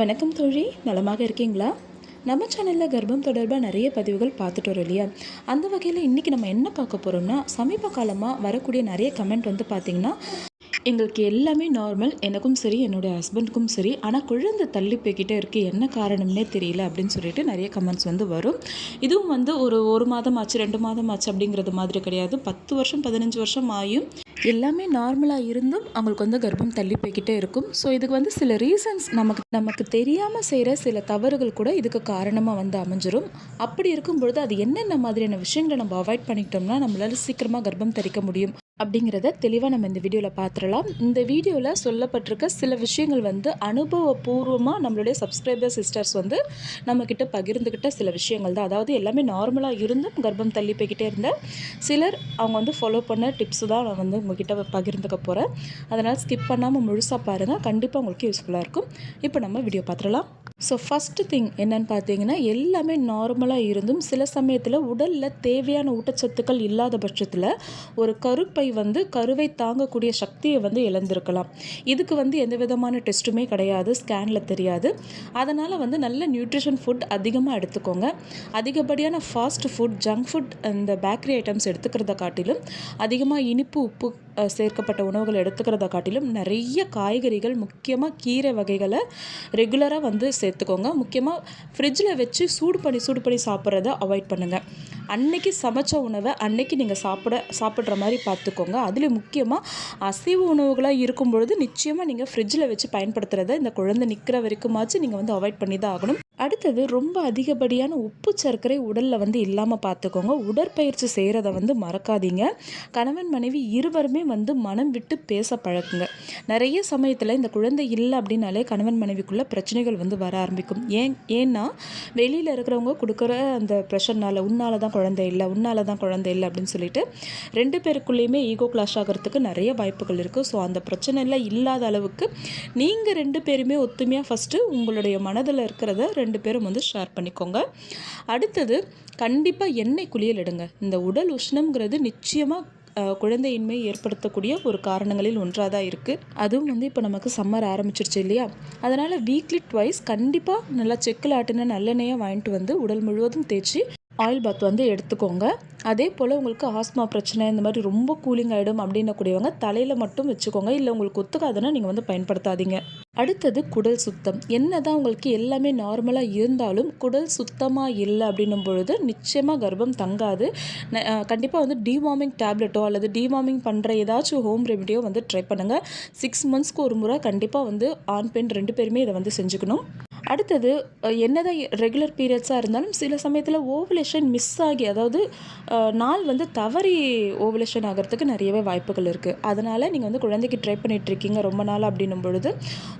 வணக்கம் தோழி. நலமாக இருக்கீங்களா? நம்ம சேனலில் கர்ப்பம் தொடர்பாக நிறைய பதிவுகள் பார்த்துட்டு வரோம் இல்லையா? அந்த வகையில் இன்றைக்கி நம்ம என்ன பார்க்க போகிறோம்னா சமீப காலமாக வரக்கூடிய நிறைய கமெண்ட் வந்து பார்த்திங்கன்னா எங்களுக்கு எல்லாமே நார்மல் எனக்கும் சரி என்னுடைய ஹஸ்பண்டுக்கும் சரி. ஆனால் குழந்தை தள்ளி போய்கிட்டே இருக்குது என்ன காரணம்னே தெரியல அப்படின்னு சொல்லிட்டு நிறைய கமெண்ட்ஸ் வந்து வரும். இதுவும் வந்து ஒரு ஒரு மாதம் ஆச்சு ரெண்டு மாதம் ஆச்சு அப்படிங்கிறது மாதிரி கிடையாது. பத்து வருஷம் பதினஞ்சு வருஷம் ஆயும் எல்லாமே நார்மலாக இருந்தும் அவங்களுக்கு வந்து கர்ப்பம் தள்ளி போய்கிட்டே இருக்கும். ஸோ இதுக்கு வந்து சில ரீசன்ஸ் நமக்கு நமக்கு தெரியாமல் செய்கிற சில தவறுகள் கூட இதுக்கு காரணமாக வந்து அமைஞ்சிரும். அப்படி இருக்கும் பொழுது அது என்னென்ன மாதிரியான விஷயங்களை நம்ம அவாய்ட் பண்ணிக்கிட்டோம்னா நம்மளால் சீக்கிரமாக கர்ப்பம் தரிக்க முடியும். அப்படிங்கிறத தெளிவாக நம்ம இந்த வீடியோவில் பார்த்துடலாம் இந்த வீடியோவில் சொல்லப்பட்டிருக்க சில விஷயங்கள் வந்து அனுபவபூர்வமாக நம்மளுடைய சப்ஸ்கிரைபர் சிஸ்டர்ஸ் வந்து நம்மக்கிட்ட பகிர்ந்துக்கிட்ட சில விஷயங்கள் தான். அதாவது எல்லாமே நார்மலாக இருந்தும் கர்ப்பம் தள்ளி போய்கிட்டே இருந்த சிலர் அவங்க வந்து ஃபாலோ பண்ண டிப்ஸு தான் நான் வந்து உங்ககிட்ட பகிர்ந்துக்க போகிறேன் அதனால் ஸ்கிப் பண்ணாமல் முழுசாக பாருங்கள் கண்டிப்பாக உங்களுக்கு யூஸ்ஃபுல்லாக இருக்கும். இப்போ நம்ம வீடியோ பார்த்துடலாம் ஸோ ஃபஸ்ட்டு திங் என்னன்னு பார்த்தீங்கன்னா எல்லாமே நார்மலாக இருந்தும் சில சமயத்தில் உடலில் தேவையான ஊட்டச்சத்துக்கள் இல்லாத பட்சத்தில் ஒரு கருப்பை வந்து கருவை தாங்கக்கூடிய சக்தியை வந்து இழந்திருக்கலாம். இதுக்கு வந்து எந்த விதமான டெஸ்ட்டுமே கிடையாது ஸ்கேனில் தெரியாது. அதனால் வந்து நல்ல நியூட்ரிஷன் ஃபுட் அதிகமாக எடுத்துக்கோங்க. அதிகப்படியான ஃபாஸ்ட் ஃபுட் ஜங்க் ஃபுட் இந்த பேக்கரி ஐட்டம்ஸ் எடுத்துக்கிறத காட்டிலும் அதிகமாக இனிப்பு உப்பு சேர்க்கப்பட்ட உணவுகள் எடுத்துக்கிறத காட்டிலும் நிறைய காய்கறிகள் முக்கியமாக கீரை வகைகளை ரெகுலராக வந்து சேர்த்துக்கோங்க முக்கியமாக ஃப்ரிட்ஜில் வச்சு சூடு பண்ணி சூடு பண்ணி சாப்பிட்றத அவாய்ட் பண்ணுங்கள் அன்னைக்கு சமைச்ச உணவை அன்னைக்கு நீங்கள் சாப்பிட சாப்பிட்ற மாதிரி பார்த்துக்கோங்க. அதுலேயும் முக்கியமாக அசைவ உணவுகளாக இருக்கும் பொழுது நிச்சயமாக நீங்கள் ஃப்ரிட்ஜில் வச்சு பயன்படுத்துகிறத இந்த குழந்தை நிற்கிற வரைக்குமாச்சும் நீங்கள் வந்து அவாய்ட் பண்ணி தான் ஆகணும். அடுத்தது ரொம்ப அதிகப்படியான உப்பு சர்க்கரை உடலில் வந்து இல்லாமல் பார்த்துக்கோங்க. உடற்பயிற்சி செய்கிறத வந்து மறக்காதீங்க. கணவன் மனைவி இருவருமே வந்து மனம் விட்டு பேச பழக்குங்க. நிறைய சமயத்தில் இந்த குழந்தை இல்லை அப்படின்னாலே கணவன் மனைவிக்குள்ளே பிரச்சனைகள் வந்து வர ஆரம்பிக்கும். ஏன் ஏன்னா வெளியில் இருக்கிறவங்க கொடுக்குற அந்த ப்ரெஷர்னால உன்னால தான் குழந்தை இல்லை உன்னால தான் குழந்தை இல்லை அப்படின்னு சொல்லிட்டு ரெண்டு பேருக்குள்ளேயுமே ஈகோ கிளாஷ் ஆகிறதுக்கு நிறைய வாய்ப்புகள் இருக்குது ஸோ அந்த பிரச்சனைலாம் இல்லாத அளவுக்கு நீங்கள் ரெண்டு பேருமே ஒத்துமையாக ஃபஸ்ட்டு உங்களுடைய மனதில் இருக்கிறத ரெண்டு பேரும் வந்து ஷேர் பண்ணிக்கோங்க. அடுத்தது கண்டிப்பாக எண்ணெய் குளியல் எடுங்க. இந்த உடல் உஷ்ணம்ங்கிறது நிச்சயமாக குழந்தையின்மை ஏற்படுத்தக்கூடிய ஒரு காரணங்களில் ஒன்றாக தான் இருக்குது அதுவும் வந்து இப்போ நமக்கு சம்மர் ஆரம்பிச்சிருச்சு இல்லையா? அதனால் வீக்லி ட்வைஸ் கண்டிப்பாக நல்லா செக்கில் ஆட்டின நல்லெண்ணெயை வாங்கிட்டு வந்து உடல் முழுவதும் தேய்ச்சி ஆயில் பாத் வந்து எடுத்துக்கோங்க. அதே போல் உங்களுக்கு ஆஸ்மா பிரச்சனை இந்த மாதிரி ரொம்ப கூலிங் ஆகிடும் அப்படின்னக்கூடியவங்க தலையில் மட்டும் வச்சுக்கோங்க. இல்லை உங்களுக்கு ஒத்துக்காதுன்னா நீங்கள் வந்து பயன்படுத்தாதீங்க. அடுத்தது குடல் சுத்தம். என்ன தான் உங்களுக்கு எல்லாமே நார்மலாக இருந்தாலும் குடல் சுத்தமாக இல்லை அப்படின்னும் பொழுது நிச்சயமாக கர்ப்பம் தங்காது. கண்டிப்பாக வந்து டிவார்மிங் டேப்லெட்டோ அல்லது டிவார்மிங் பண்ணுற ஏதாச்சும் ஹோம் ரெமிடியோ வந்து ட்ரை பண்ணுங்கள் சிக்ஸ் மந்த்ஸ்க்கு ஒரு முறை கண்டிப்பாக வந்து ஆண் பெண் ரெண்டு பேருமே இதை வந்து செஞ்சுக்கணும். அடுத்தது என்னதான் ரெகுலர் பீரியட்ஸாக இருந்தாலும் சில சமயத்தில் ஓவலேஷன் மிஸ் ஆகி அதாவது நாள் வந்து தவறி ஓவலேஷன் ஆகிறதுக்கு நிறையவே வாய்ப்புகள் இருக்குது அதனால் நீங்கள் வந்து குழந்தைக்கு ட்ரை பண்ணிகிட்ருக்கீங்க இருக்கீங்க ரொம்ப நாள் அப்படின்னும் பொழுது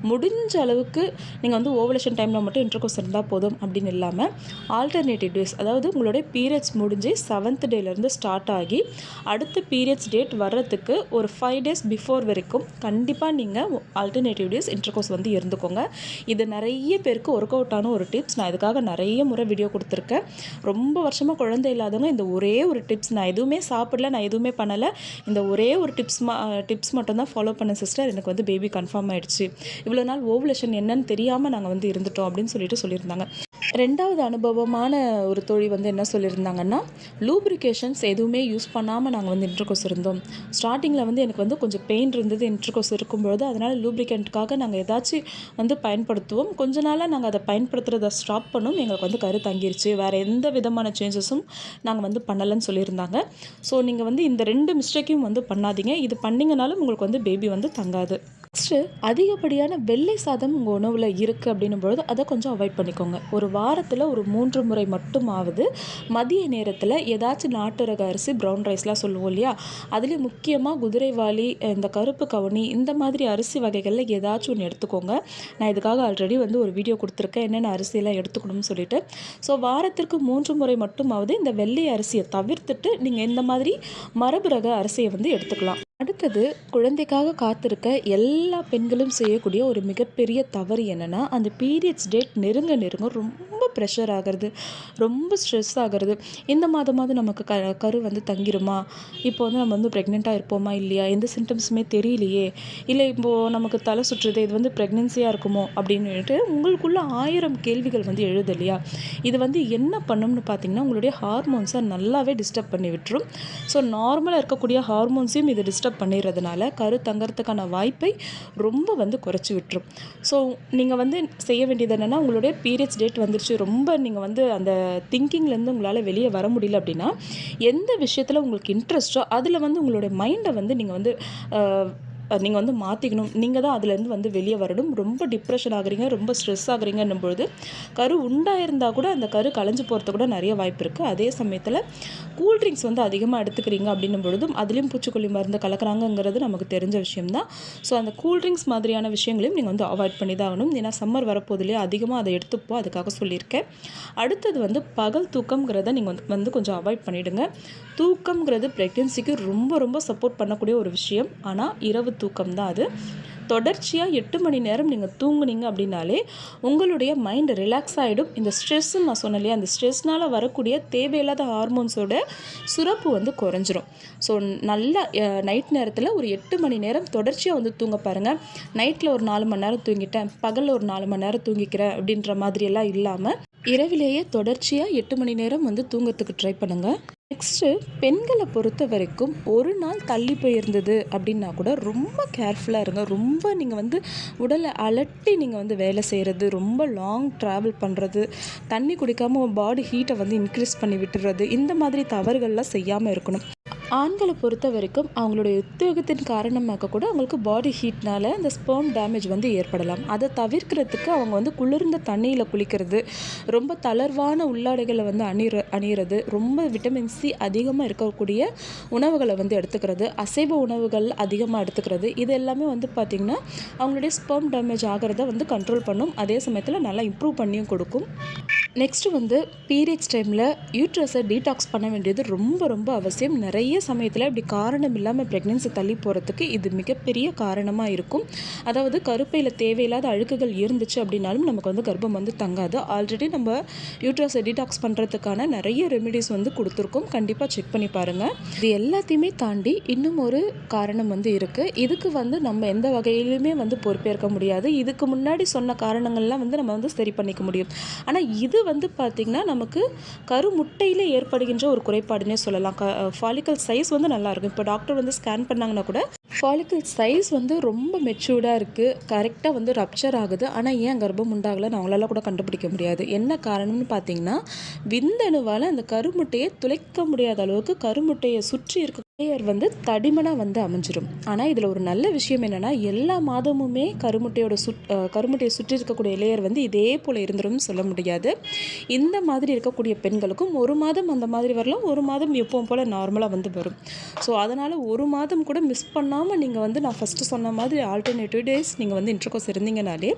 முடிஞ்ச அளவுக்கு நீங்கள் வந்து ஓவலேஷன் டைமில் மட்டும் இன்டர்கோஸ் இருந்தால் போதும் அப்படின்னு இல்லாமல் ஆல்டர்னேட்டிவ் டேஸ் அதாவது உங்களுடைய பீரியட்ஸ் முடிஞ்சு செவன்த் டேலேருந்து ஸ்டார்ட் ஆகி அடுத்த பீரியட்ஸ் டேட் வர்றதுக்கு ஒரு ஃபைவ் டேஸ் பிஃபோர் வரைக்கும் கண்டிப்பாக நீங்கள் ஆல்டர்னேட்டிவ் டேஸ் இன்டர்கோஸ் வந்து இருந்துக்கோங்க. இது நிறைய பேர் பேருக்கு ஒர்க் அவுட் ஆன ஒரு டிப்ஸ் நான் இதுக்காக நிறைய முறை வீடியோ கொடுத்துருக்கேன். ரொம்ப வருஷமாக குழந்தை இல்லாதவங்க இந்த ஒரே ஒரு டிப்ஸ் நான் எதுவுமே சாப்பிடல நான் எதுவுமே பண்ணலை. இந்த ஒரே ஒரு டிப்ஸ் டிப்ஸ் மட்டும் தான் ஃபாலோ பண்ண சிஸ்டர் எனக்கு வந்து பேபி கன்ஃபார்ம் ஆயிடுச்சு. இவ்வளோ நாள் ஓவலேஷன் என்னன்னு தெரியாமல் நாங்கள் வந்து இருந்துட்டோம் அப்படின்னு சொல்லிட்டு சொல்லியிருந்தாங்க. ரெண்டாவது அனுபவமான ஒரு தோழி வந்து என்ன சொல்லியிருந்தாங்கன்னா லூப்ரிகேஷன்ஸ் எதுவுமே யூஸ் பண்ணாமல் நாங்கள் வந்து இன்டர்கோஸ் இருந்தோம். ஸ்டார்டிங்கில் வந்து எனக்கு வந்து கொஞ்சம் பெயின் இருந்தது இன்டர்கோஸ் இருக்கும்பொழுது அதனால் லூப்ரிகண்ட்டுக்காக நாங்கள் ஏதாச்சும் வந்து பயன்படுத்துவோம். கொஞ்ச நாளாக நாங்கள் அதை பயன்படுத்துகிறத ஸ்டாப் பண்ணும். எங்களுக்கு வந்து கரு தங்கிருச்சு. வேறு எந்த விதமான சேஞ்சஸும் நாங்கள் வந்து பண்ணலைன்னு சொல்லியிருந்தாங்க. ஸோ நீங்கள் வந்து இந்த ரெண்டு மிஸ்டேக்கையும் வந்து பண்ணாதீங்க. இது பண்ணிங்கனாலும் உங்களுக்கு வந்து பேபி வந்து தங்காது. நெக்ஸ்ட்டு அதிகப்படியான வெள்ளை சாதம் உங்கள் உணவில் இருக்குது அப்படின்னும் பொழுது அதை கொஞ்சம் அவாய்ட் பண்ணிக்கோங்க. ஒரு வாரத்தில் ஒரு மூன்று முறை மட்டுமாவது மதிய நேரத்தில் ஏதாச்சும் நாட்டு ரக அரிசி ப்ரௌன் ரைஸ்லாம் சொல்லுவோம் இல்லையா? அதுலேயும் முக்கியமாக குதிரைவாளி இந்த கருப்பு கவுனி இந்த மாதிரி அரிசி வகைகளில் ஏதாச்சும் ஒன்று எடுத்துக்கோங்க. நான் இதுக்காக ஆல்ரெடி வந்து ஒரு வீடியோ கொடுத்துருக்கேன். என்னென்ன அரிசியெல்லாம் எடுத்துக்கணும்னு சொல்லிட்டு. ஸோ வாரத்திற்கு மூன்று முறை மட்டுமாவது இந்த வெள்ளை அரிசியை தவிர்த்துட்டு நீங்கள் இந்த மாதிரி மரபு ரக அரிசியை வந்து எடுத்துக்கலாம். அடுத்தது குழந்தைக்காக காத்திருக்க எல்லா பெண்களும் செய்யக்கூடிய ஒரு மிகப்பெரிய தவறு என்னென்னா அந்த பீரியட்ஸ் டேட் நெருங்க நெருங்க ரொம்ப ப்ரெஷர் ஆகிறது ரொம்ப ஸ்ட்ரெஸ் ஆகிறது. இந்த மாதமாவது நமக்கு க கரு வந்து தங்கிருமா? இப்போ வந்து நம்ம வந்து ப்ரெக்னெண்ட்டாக இருப்போமா இல்லையா? எந்த சிம்டம்ஸுமே தெரியலையே. இல்லை இப்போது நமக்கு தலை சுற்றுது இது வந்து ப்ரெக்னென்சியாக இருக்குமோ? அப்படின்னுட்டு உங்களுக்குள்ள ஆயிரம் கேள்விகள் வந்து எழுது இல்லையா? இது வந்து என்ன பண்ணும்னு பார்த்தீங்கன்னா உங்களுடைய ஹார்மோன்ஸை நல்லாவே டிஸ்டர்ப் பண்ணி விட்டுரும். ஸோ நார்மலாக இருக்கக்கூடிய ஹார்மோன்ஸையும் இது டிஸ்டர்ப் பண்ணிடுறதுனால கரு தங்கறதுக்கான வாய்ப்பை ரொம்ப வந்து குறைச்சி விட்டுரும். ஸோ நீங்கள் வந்து செய்ய வேண்டியது என்னென்னா உங்களுடைய பீரியட்ஸ் டேட் வந்துருச்சு. ரொம்ப நீங்கள் வந்து அந்த திங்கிங்லேருந்து உங்களால் வெளியே வர முடியல அப்படின்னா எந்த விஷயத்தில் உங்களுக்கு இன்ட்ரெஸ்ட்டோ அதில் வந்து உங்களுடைய மைண்டை வந்து நீங்கள் வந்து நீங்கள் வந்து மாற்றிக்கணும் நீங்கள் தான் அதுலேருந்து வந்து வெளியே வரணும். ரொம்ப டிப்ரெஷன் ஆகுறீங்க ரொம்ப ஸ்ட்ரெஸ் ஆகுறீங்கன்னும் பொழுது கரு உண்டாயிருந்தால் கூட அந்த கரு கலைஞ்சு போகிறது கூட நிறைய வாய்ப்பு இருக்குது அதே சமயத்தில் கூல்ட்ரிங்க்ஸ் வந்து அதிகமாக எடுத்துக்கிறீங்க அப்படின்னும் பொழுதும் அதுலேயும் பூச்சிக்கொல்லி மருந்து கலக்கிறாங்கங்கிறது நமக்கு தெரிஞ்ச விஷயம்தான். ஸோ அந்த கூல்ட்ரிங்க்ஸ் மாதிரியான விஷயங்களையும் நீங்கள் வந்து அவாய்ட் பண்ணி தான் ஆகணும் ஏன்னா சம்மர் வரப்போதுலேயே அதிகமாக அதை எடுத்துப்போம் அதுக்காக சொல்லியிருக்கேன். அடுத்தது வந்து பகல் தூக்கம்ங்கிறத நீங்கள் வந்து வந்து கொஞ்சம் அவாய்ட் பண்ணிவிடுங்க தூக்கம்ங்கிறது ப்ரெக்னென்சிக்கு ரொம்ப ரொம்ப சப்போர்ட் பண்ணக்கூடிய ஒரு விஷயம். ஆனால் இரவு தூக்கம் தான் அது. தொடர்ச்சியாக எட்டு மணி நேரம் நீங்கள் தூங்குனீங்க அப்படின்னாலே உங்களுடைய மைண்ட் ரிலாக்ஸ் ஆகிடும் இந்த ஸ்ட்ரெஸ்ஸுன்னு நான் சொன்னேன் இல்லையா அந்த ஸ்ட்ரெஸ்னால் வரக்கூடிய தேவையில்லாத ஹார்மோன்ஸோட சுரப்பு வந்து குறைஞ்சிரும். ஸோ நல்ல நைட் நேரத்தில் ஒரு எட்டு மணி நேரம் தொடர்ச்சியாக வந்து தூங்க பாருங்கள் நைட்டில் ஒரு நாலு மணி நேரம் தூங்கிட்டேன் பகலில் ஒரு நாலு மணி நேரம் தூங்கிக்கிறேன் அப்படின்ற மாதிரியெல்லாம் இல்லாமல் இரவிலேயே தொடர்ச்சியாக எட்டு மணி நேரம் வந்து தூங்கிறதுக்கு ட்ரை பண்ணுங்கள் நெக்ஸ்ட்டு பெண்களை பொறுத்த வரைக்கும் ஒரு நாள் தள்ளி போயிருந்தது அப்படின்னா கூட ரொம்ப கேர்ஃபுல்லாக இருங்க. ரொம்ப நீங்கள் வந்து உடலை அலட்டி நீங்கள் வந்து வேலை செய்கிறது ரொம்ப லாங் ட்ராவல் பண்ணுறது தண்ணி குடிக்காமல் பாடி ஹீட்டை வந்து இன்க்ரீஸ் பண்ணி விட்டுறது இந்த மாதிரி தவறுகள்லாம் செய்யாமல் இருக்கணும். ஆண்களை பொறுத்த வரைக்கும் அவங்களுடைய உத்தியோகத்தின் காரணமாக கூட அவங்களுக்கு பாடி ஹீட்னால் அந்த ஸ்பேம் டேமேஜ் வந்து ஏற்படலாம். அதை தவிர்க்கிறதுக்கு அவங்க வந்து குளிர்ந்த தண்ணியில் குளிக்கிறது ரொம்ப தளர்வான உள்ளாடைகளை வந்து அணிற அணிகிறது ரொம்ப விட்டமின் சி அதிகமாக இருக்கக்கூடிய உணவுகளை வந்து எடுத்துக்கிறது அசைவ உணவுகள் அதிகமாக எடுத்துக்கிறது இது எல்லாமே வந்து பார்த்திங்கன்னா அவங்களுடைய ஸ்பேம் டேமேஜ் ஆகிறத வந்து கண்ட்ரோல் பண்ணும். அதே சமயத்தில் நல்லா இம்ப்ரூவ் பண்ணியும் கொடுக்கும். நெக்ஸ்ட்டு வந்து பீரியட்ஸ் டைமில் யூட்ரஸை டீடாக்ஸ் பண்ண வேண்டியது ரொம்ப ரொம்ப அவசியம். நிறைய சமயத்தில் இப்படி காரணம் இல்லாமல் ப்ரெக்னென்சி தள்ளி போகிறதுக்கு இது மிகப்பெரிய காரணமாக இருக்கும். அதாவது கருப்பையில் தேவையில்லாத அழுக்குகள் இருந்துச்சு அப்படின்னாலும் நமக்கு வந்து கர்ப்பம் வந்து தங்காது. ஆல்ரெடி நம்ம யூட்ரஸை டீடாக்ஸ் பண்ணுறதுக்கான நிறைய ரெமிடிஸ் வந்து கொடுத்துருக்கோம். கண்டிப்பாக செக் பண்ணி பாருங்கள் இது எல்லாத்தையுமே தாண்டி இன்னும் ஒரு காரணம் வந்து இருக்குது இதுக்கு வந்து நம்ம எந்த வகையிலுமே வந்து பொறுப்பேற்க முடியாது. இதுக்கு முன்னாடி சொன்ன காரணங்கள்லாம் வந்து நம்ம வந்து சரி பண்ணிக்க முடியும். ஆனால் இது வந்து பார்த்திங்கன்னா நமக்கு கருமுட்டையில் ஏற்படுகின்ற ஒரு குறைபாடுனே சொல்லலாம். க ஃபாலிக்கல் சைஸ் வந்து நல்லாயிருக்கும். இப்போ டாக்டர் வந்து ஸ்கேன் பண்ணாங்கன்னா கூட ஃபாலிக்கல் சைஸ் வந்து ரொம்ப மெச்சூர்டாக இருக்குது கரெக்டாக வந்து ரப்ச்சர் ஆகுது. ஆனால் ஏன் கர்ப்பம் உண்டாகலைன்னு அவங்களால கூட கண்டுபிடிக்க முடியாது. என்ன காரணம்னு பார்த்தீங்கன்னா விந்தணுவால் அந்த கருமுட்டையை துளைக்க முடியாத அளவுக்கு கருமுட்டையை சுற்றி இருக்க லேயர் வந்து தடிமனாக வந்து அமைஞ்சிரும். ஆனால் இதில் ஒரு நல்ல விஷயம் என்னென்னா எல்லா மாதமுமே கருமுட்டையோட சுட் கருமுட்டையை சுற்றி இருக்கக்கூடிய லேயர் வந்து இதே போல் இருந்துரும்னு சொல்ல முடியாது. இந்த மாதிரி இருக்கக்கூடிய பெண்களுக்கும் ஒரு மாதம் அந்த மாதிரி வரலாம் ஒரு மாதம் எப்பவும் போல் நார்மலாக வந்து வரும். ஸோ அதனால் ஒரு மாதம் கூட மிஸ் பண்ணால் ஆமாம் நீங்கள் வந்து நான் ஃபஸ்ட்டு சொன்ன மாதிரி ஆல்டர்னேட்டிவ் டேஸ் நீங்கள் வந்து இன்டர்கோஸ் இருந்தீங்கனாலே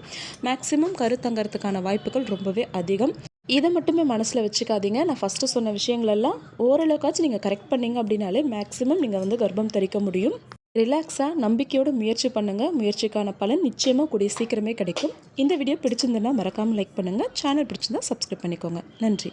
மேக்ஸிமம் கருத்தங்கிறதுக்கான வாய்ப்புகள் ரொம்பவே அதிகம். இதை மட்டுமே மனசில் வச்சுக்காதீங்க. நான் ஃபஸ்ட்டு சொன்ன விஷயங்களெல்லாம் ஓரளவுக்காச்சும் நீங்கள் கரெக்ட் பண்ணீங்க அப்படின்னாலே மேக்ஸிமம் நீங்கள் வந்து கர்ப்பம் தரிக்க முடியும். ரிலாக்ஸாக நம்பிக்கையோடு முயற்சி பண்ணுங்கள் முயற்சிக்கான பலன் நிச்சயமாக கூடிய சீக்கிரமே கிடைக்கும். இந்த வீடியோ பிடிச்சிருந்ததுன்னா மறக்காமல் லைக் பண்ணுங்கள் சேனல் பிடிச்சிருந்தா சப்ஸ்கிரைப் பண்ணிக்கோங்க. நன்றி.